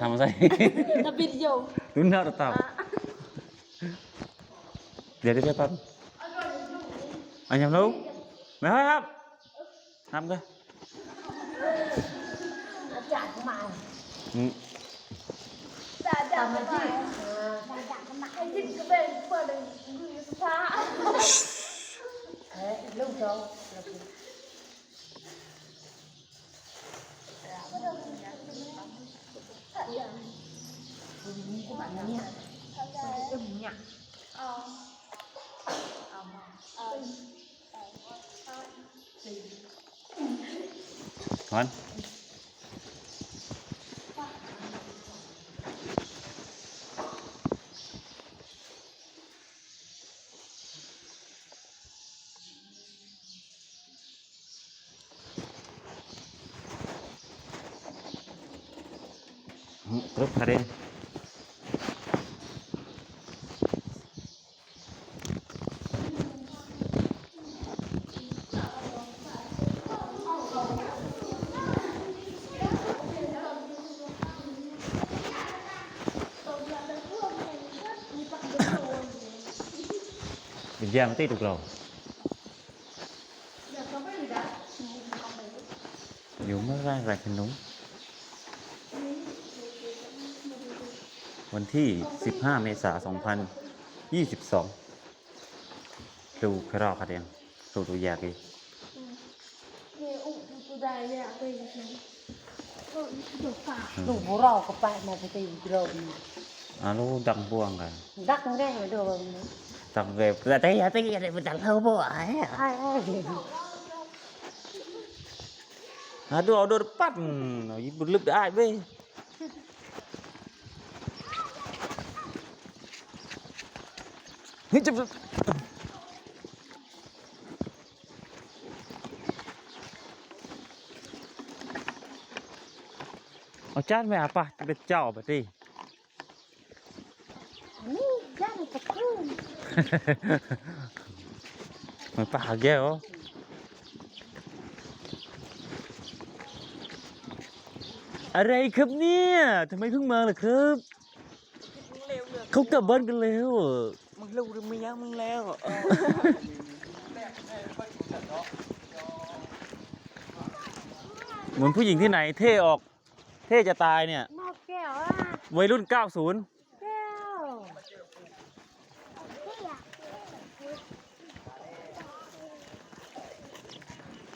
ทำอะไร Tập video. ลุ้นหน้าตาตาเดี๋ยวเดี๋ยวเดี๋ยว แป๊บอันยังรู้ไม่ครับทำกัน Chả có màu. อืม Chả mà gì. Chả có màu. Anh thích cái bên vừa đừng gửi xa. Đấy, lúc đó. Thôi. Ừ, Terus hari ini. Bình giang tí được rồi. Dù mới ra ra cái núng วันที่ 15 เมษายน 2022 ดูคราวครับเองดูดูยากอีก Nghe ụng tôi đây nè, tôi được phạt. ลูกหัวเราะก็ไปมาไปตีกิโลนึงอ่าลูกดังบ่วงกันดักง่ายมาดูเลยดังเว็บแต่ตีตีอะไรมันดังเท่าบ่ไอ้ไอ้ไอ้ Aduh, aduh depan. Ibu lep dah ai be. Hei cepet. Ở chat mẹ apa? Cepet jauh berarti. นี่ย่างตะคืน มันป่าแก้วอะไรครับเนี่ยทำไมเพิ่งมาล่ะครับเขากลับบ้านกันแล้วอะมึงรู้หรือไม่ยังมึงแล้วเหมือนผู้หญิงที่ไหนเท่ออก เท่จะตายเนี่ยนอกแก้วอะวัยรุ่น 90 แก้ว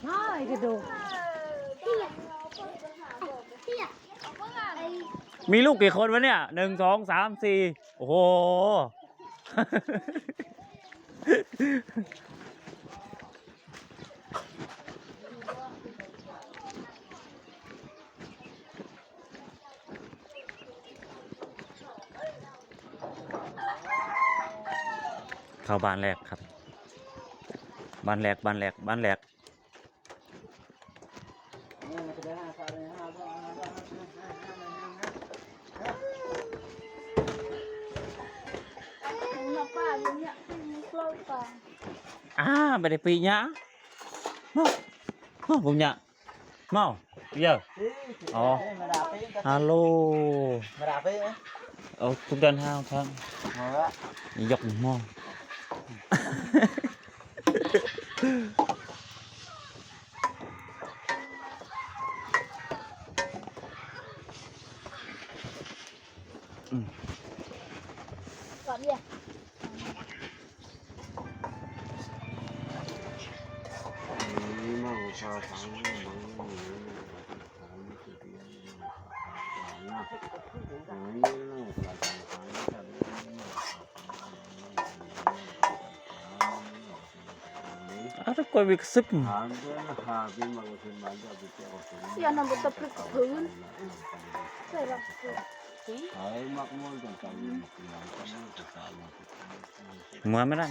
น้อยกระดูก มีลูกกี่คนวะเนี่ยหนึ่งสองสามสี่โอ้โห เข้าบ้านแรกครับ บ้านแรกบ้านแรกบ้านแรก อ่าไม่ได้ปีnhá mau mau cùng nhá mau bây giờ ồ alo mà đạp ấy á ờ chúng ta hao thân ngồi á dọc mò Còn gì? Ada kau ambil kesep ni. Ya, nak buat apa pun. Saya rasa. Muhammad kan?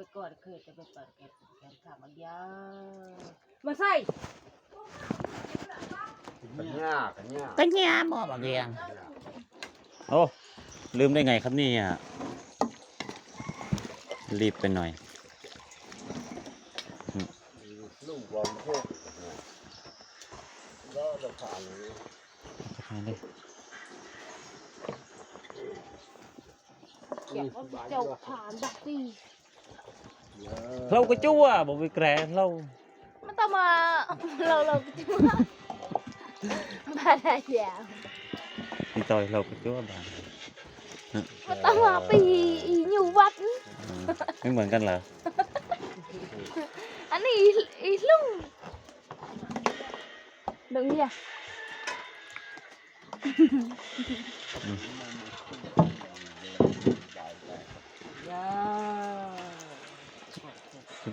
ไปก่อนเคยจะไปเปิดแกนแกนข้าวมันยามาใส่กันยากกันยากก็แง่บ่บางเรียงโอ้ลืมได้ไงครับเนี่ยรีบไปหน่อยลูกบอลพวกก็จะผ่านเลยไปเลยเก็บว่าเจ้าผ่านดักตี Dạ. lâu cái chú à bởi vì trẻ lâu. Mà tao mà lâu lâu cái chú á bà là già. Thì tôi lâu cái chú à. bà. Mà tao mà bị nhiều vật mấy mà canh là? Anh ấy ý luôn. đừng gì à. Ừ.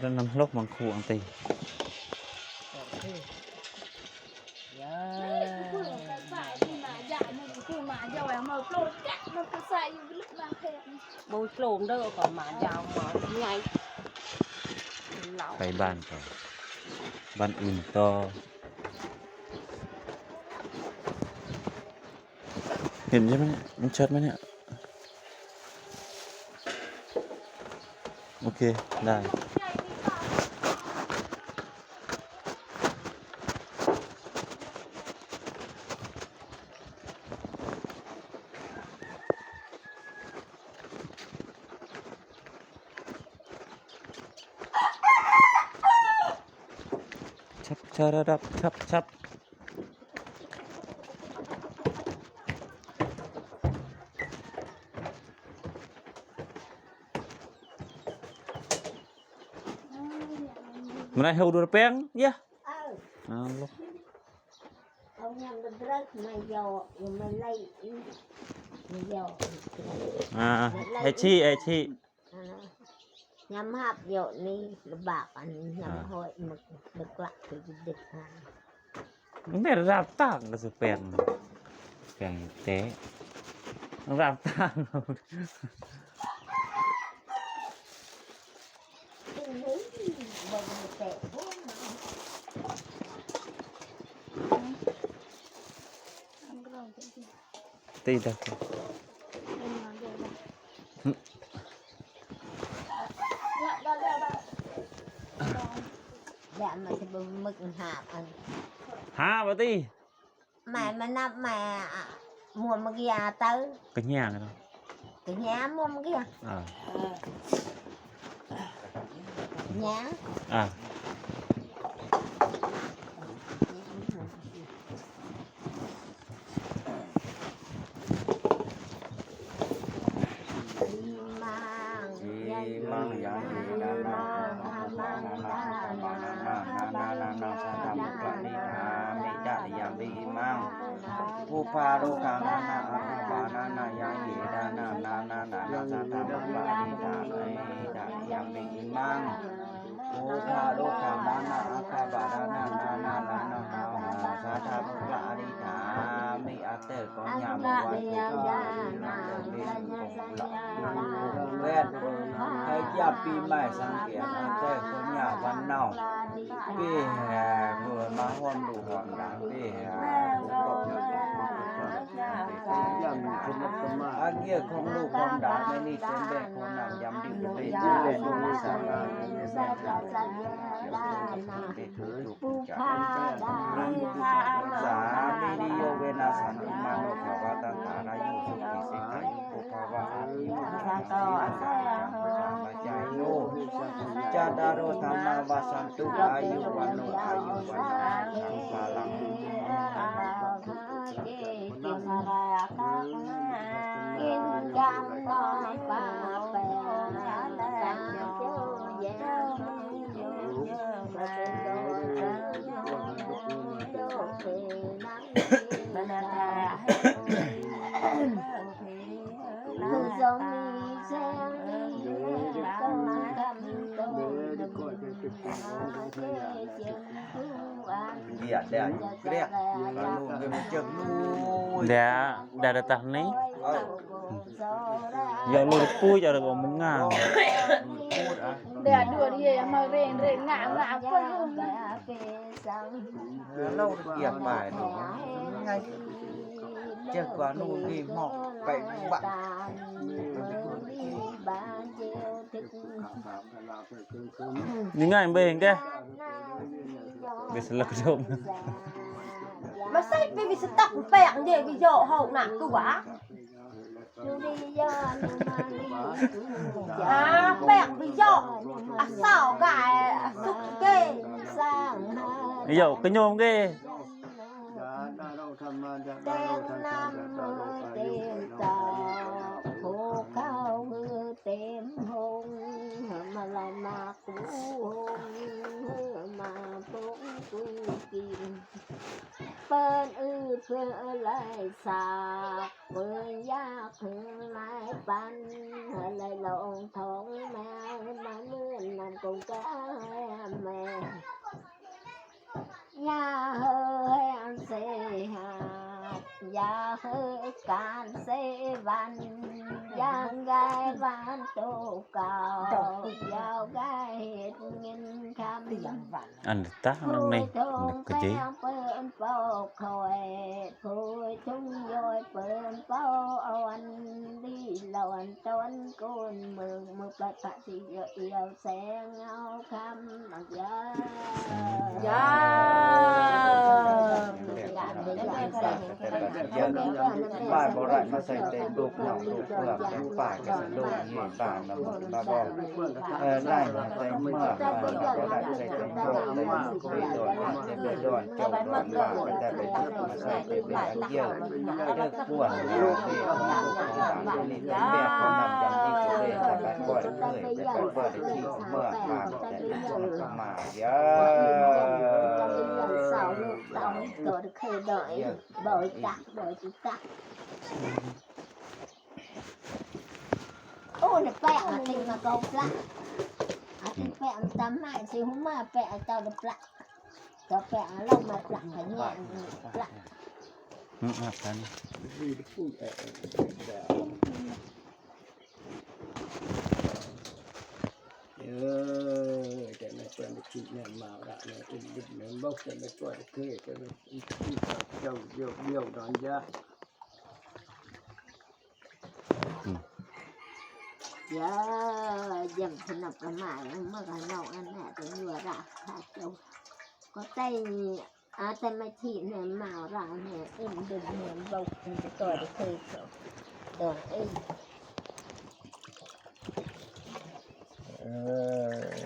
แล้วนำลกมังคูอังตีบโลงเด้ก่อนหมายาวหมาไไปบ้านต่อบ้านอื่นต่อเห็นใช่ไหมมันชัดไหมเนี่ยโอเค ได้ chà ra đập chắp chắp Mana heu dur peng ya? Allah. Kau yang bedrak mayo, yang nhắm hạp dội ni bạc anh nhắm à. hội mực mực lại thì được ha mẹ ra tạng là sự bèn bèn tế. Rạp tạng Tidak. dạ mà thì bần mực hạp anh หาบ่ตี mẹ mà nắp mẹ à, mua mà kia tới ก็ย่างกันเนาะ cái nhà mua mà kia อ่า nhà อ่า 花าโร wa ku ka na mi ko la เวทให้จับปีใหม่สังเกตมาแต่คนหยาวันเน่าปีแห่เมื่อมาห้อมดูห่วมดังปีแห่ อาเกียของลูกของดาไม่นี่เป็นแบบคนนำยำดิบไปที่เล่นดูสาราเป็นแบบอย่างไปถูกถูกจับสามีนิโยเวนัสันติมานุภาวะตังขารายุสุขิสิกายุโกภาวะอาภิวะสันติอาจายโนจาดารุธรรมวาสันตุอายุวันโนอายุวันโนสังปาลัง Dia ada ayu kriya. Lalu dia macam lu. Dia dah datang ni. Giờ lùi được cua giờ được bỏ một ngàn Để đùa đi mà rèn rèn ngã ngã quên luôn Lâu được việc bài đủ ngay Chứ quá nụ ghi mọc vậy bạn ย่าลูกปุ้ยอย่าลูกมันง่ายพูดเดี๋ยวดูดิมาเร่งเร่งงามงามคน lâu มือเต็มหงมาลามากูหงมาปงกูกินเปิ้นอือเพื่ออะไรสาเปิ้นยากเพื่อลายปันอลายลงท้องแมวมาเมื่อนนำกงก้าแม่ยาเฮ้ยอันเสีย phơ lại sạc Bên giác lại bắn Lại lộn thống mèo Mà mươn nằm cùng cả mẹ nhà hơi ăn xe hạt nhà hơi can xe văn giang gai văn tô cao giao gai hết nghìn khăm อันตานังนี่กระเจเปิ้นเป้าคอยผู้ชุ่มยอยเปิ้นเป้าอ่อนดีหล อนตอนก้นมืองมือประทัดที่เยอะเอียวแสงเงาคำบักยา ยา ยันบ้านบ่ได้มาใส่เต็มลูกน้องลูกเพื่อนเป็นป่าก็สนุกนี่ป่านะมดมาบอกเออไล่มาใส่เมื่อบ้านบ่ได้ใส่เต็มโลกเลยไปโดนเต็มโดนเจ้าโดนบ้านก็ได้ไปยึดมาใส่เต็มแบบเยอะเลิกปวดนะที่ของลูกของหลานนี่เป็นแบบาคนนำยังที่เกิดเลยแต่ไปบ่อยเมื่อยแต่ไปบ่อยที่เมื่อทางแต่ลูกมันก็มาเยอะสาวลูกสาวตัวเคยดอยบ่อยจักบ่อยจักโอ้เด็กแปะอาทิตย์มาเกาปลาอาทิตย์แปะตามมาสิหุ่มมาแปะเจ้าเด็อปลาเจ้าแปะเรามาปลากันเนี่ยปลาอืมอะกัน เออจะไม่ควรไปคิดเงินมาละเนี่ยอินดิบหนึ่งบอกจะไม่ควรเคยจะไม่คิดเจ้าเยี่ยวเยี่ยวนอนยะยายังสนับประมาณเมื่อกันเราอันแน่เป็นเยอะละค่ะเจ้าก็ใจอาแต่ไม่ทีเนี่ยมาเราเนี่ยอินดิบหนึ่งบอกจะไม่ควรเคยเจ้าเออ เอ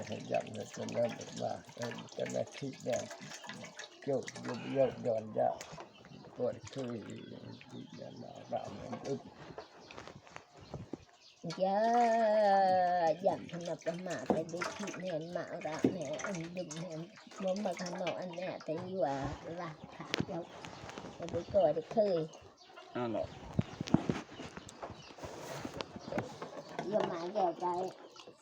อยับเลยจะเริ่มมาเออจะได้คิดได้เกี่ยวยุบเยอะย้อนยะกดคุยที่ยันมาบ้ามันอึบย่าอยากขนบประมาไปดิที่เนียนมากระแม่อันดึงแน่ยนล้มมาขนมอันแน่แต่อยู่อะละค่ะแล้วไปดูก่อนเคยอ่าวหรอยังมาแก่ใจ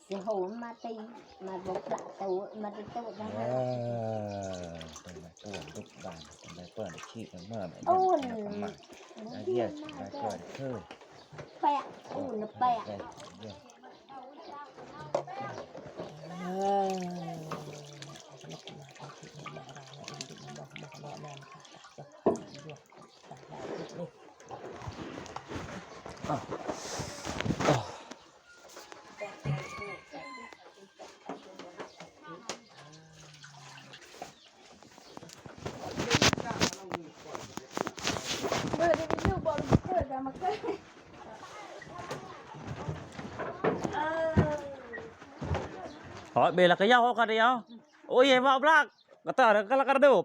giờ mà giờ cái sẽ hổ mà tì mà bốc lại tù mà đi tù ra เอ mà อเป็นมาปวดลูกบ้านเป็นมาปวดขี้มันเมื่อไหร่โอ้ยมาเยี่ยมมาปวดคือ bẹ u nó bẹ เยี่ยมเมื่อได้ไปดูบอลเกิด มาเกิดเออ hỏi bề là cái dao cái đấy không ôi em vào black cái tờ là cái là cái đâu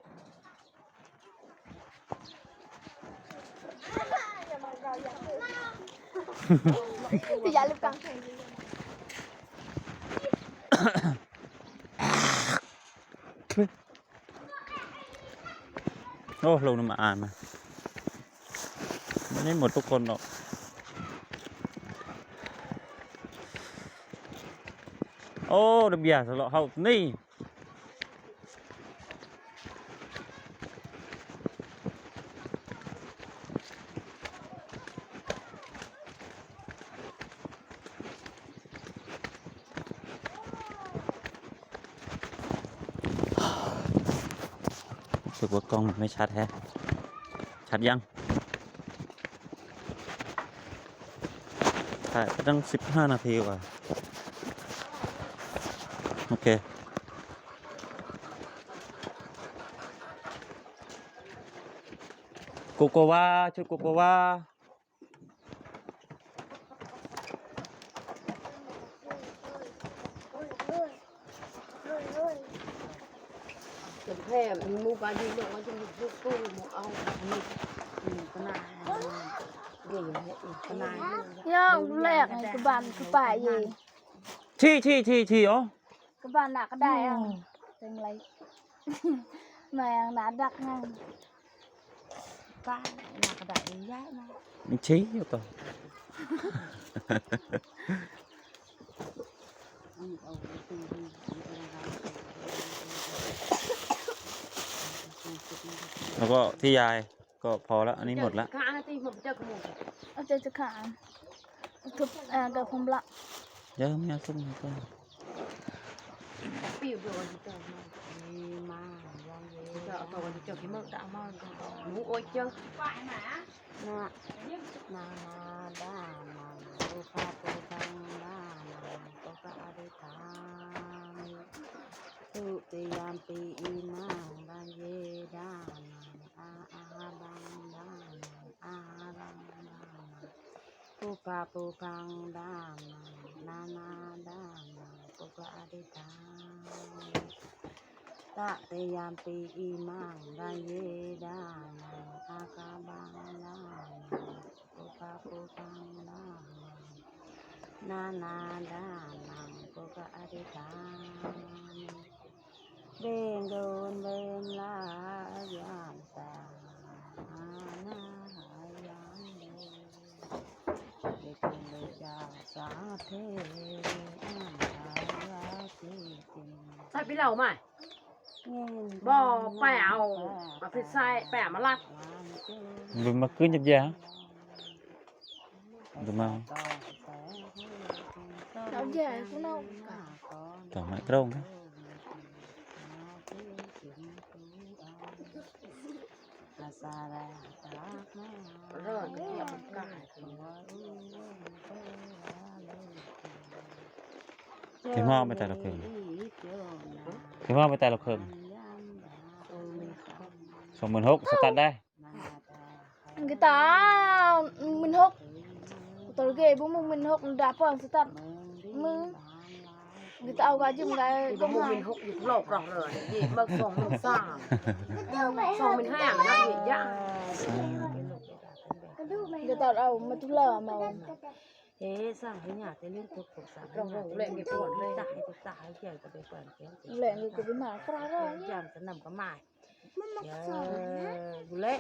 อย่าลืมกังโอ้ลงน้ำมาอ่านมา ไม่หมดทุกคนหรอกโอ้ระเบียสละเฮานี่รู้สึกว่ากล้องมันไม่ชัดแฮะ ชัดยัง ถ่ายไปตั้งสิบห้านาทีกว่า โอเค โกโกวาชุดโกโกวาจะแพ้มูปลาดีลงมาจะมีลูกตู้หมูเอานี่ปนาเดี๋ยวปนา ย่องแรกไงกบันกป่าเย่ที่ที่ที่ที่อ๋อกบันหนักก็ได้อะเป็นไรแมงหนาดักนั่งป้าหน้ากระดาษย้ายมามันชี้อยู่ต่อแล้วก็ที่ยาย ก็พอแล้วอันนี้หมดละข้าตีผมเจอขโมยเอาใจจะขาดทุบอ่าเดี๋ยวผมละเยอะไม่เอาส้มมาก็ปิวโดนเจอมามาเจอตัวเจอที่เมื่อดามาหนูโอ้ยเจอนานาดานังปุคาปุคังดานังปุคาอริธามิสุติยามปีอิมังบันเยดานังอาอา บังดานังอารังดานังปุคาปุคังดานังนานาดานังปุคาอริธามตะเตยามปีอีมังดาเยดานังอากาบังดานังปุปะปุปังดานังนานาดานังปุกะอริธามเบงโดนเบงลายามตาหยาสา ใส่ไปเหล่าไหมบ่แปเอามาพิซซ่าแปะมาลัดดูมาขึ้นจับยาดูมาเอาใหญ่พวกเราต่อไม้ตรง นะเริ่มเหยียบมันกายเข็มหม้อไปแต่ละเครื่องเข็มหม้อไปแต่ละเครื่องสองหมื่นหกสตาร์ทได้ người ta mình hút tôi ghê bố mông mình hút đạp vào sự thật mư người ta ao gà chừng gà ที่ có บ่มี mà หกอยู่โลกรองเลยยี่มาสองมันสามสองมันห้านะยี่ย่าง người ta ao mà tu lờ mà เอ๊สั่งให้หยาจะเล่นตุกตุกสั่งรองเล่นกี่ปวดเลย ตายตุกตายเกี่ยวกับไปเปิดเกี่ยว lẹ người của cái mà ra rồi ยามจะนำก็มาเยอะดูเล่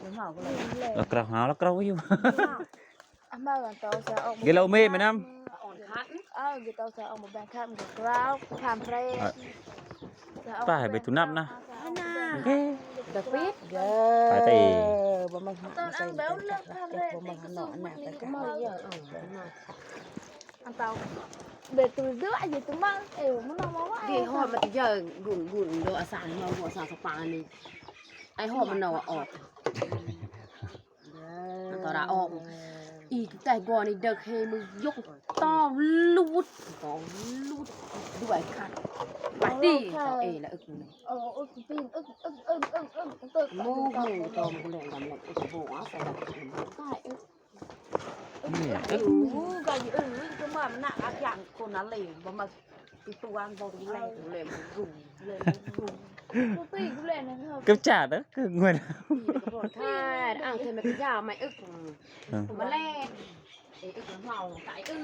ดูหมอก็เลย lẹ แล้วกระหาวแล้วกระอยู่ anh bao là tao sẽ ông กินเหล้าเม่ไหมน้อ่อนคัน à người tao sẽ ông một bàn khác một rau tham pre ำป้าให้ไปทุนับนะโอเคเด็กปิดเยอไปแต่ะบ่มาหา tao ใส่ ăn เด็ béo ก nước tham pre บ่มาหาหนอนน่ะแต่ก็มาเยอะอ่อนมา ăn tao để từ đứa gì từ mang ều muốn nó máu ที่ ai หอดมันจะเยอะบุ่นบุ่นโดอาสารมาหัวสารสปานี่ไอหอดมันเนาออกตอนเราออก อีกแต่ก่อนนี่เด็กเฮมือยกต้อลูดต้อลูดด้วยคันบัดดีต่อเอละอึกนี่ ờ ức pin ức ức ức ức ức ức ức มูหูตอมกูเลยกันเลยอึกบัวใส่ดับกิน tại ức นี่เออก็อยู่เออก็มามันน่ะอักอย่างคนนั้นเลยบ่มาติดตัวอันบ่ดีเลยกูเลยมั นรุงเลยดู nó pin cũng lên này hợp กับจ่าเด้อคือเงินถ้าอ่างเธอไม่เป็นยาไม่อึกมาแล่เอึกเมาไก่อึก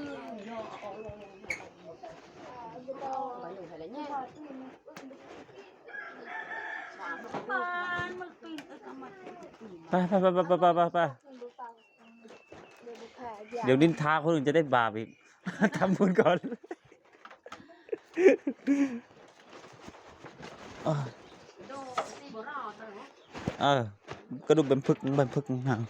ไปหนึ่งไปแล้วเนี่ยมันมันปีนเออก็มาปีนไปไปไปไปไปไปไปเดี๋ยวนินทาคนอื่นจะได้บาปอีก ทำบุญก่อน เออกระดูกเป็นพึกเป็นพึกหาง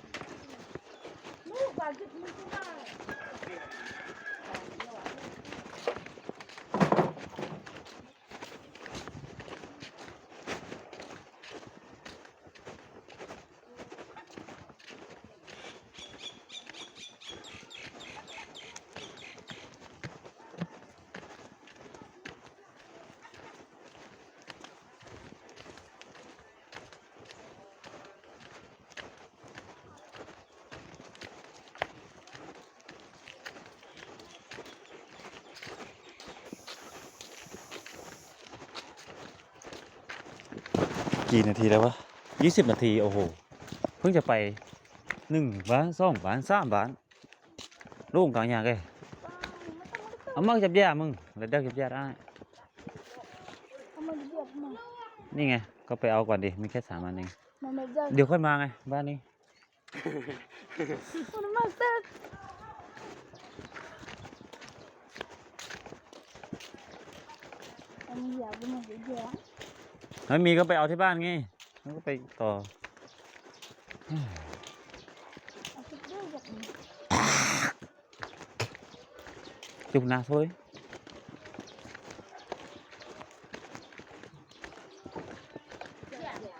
กี่นาทีแล้ววะยี่สิบนาที โอ้โห เพิ่งจะไปหนึ่งบ้านสองบ้านสามบ้านลูกกลางอย่างไงเอามาจับยามึงแล้วเด็กจับยาได้เอามาเรียบมานี่ไง ก็ไปเอาก่อนดิมีแค่สามอันเองมาไม่ได้เดี๋ยวค่อยมาไง บ้านนี้มันมาเซ็ตอันนี้อยากเป็นมันเยอะ ไม่มีก็ไปเอาที่บ้านไงแล้วก็ไปต่อเอาสักเรื่องแบบนี้จุกหนา thôi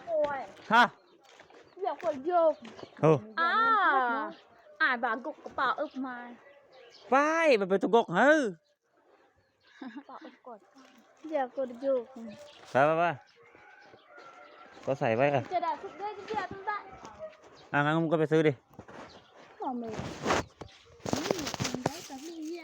โอ้ยฮะอยากคนโยกเอออ่าอ่านบาง ก็ใส่ไว้อะจะได้ทุกได้จะได้ทุกได้อะงั้นมึงก็ไปซื้อดิมาไม่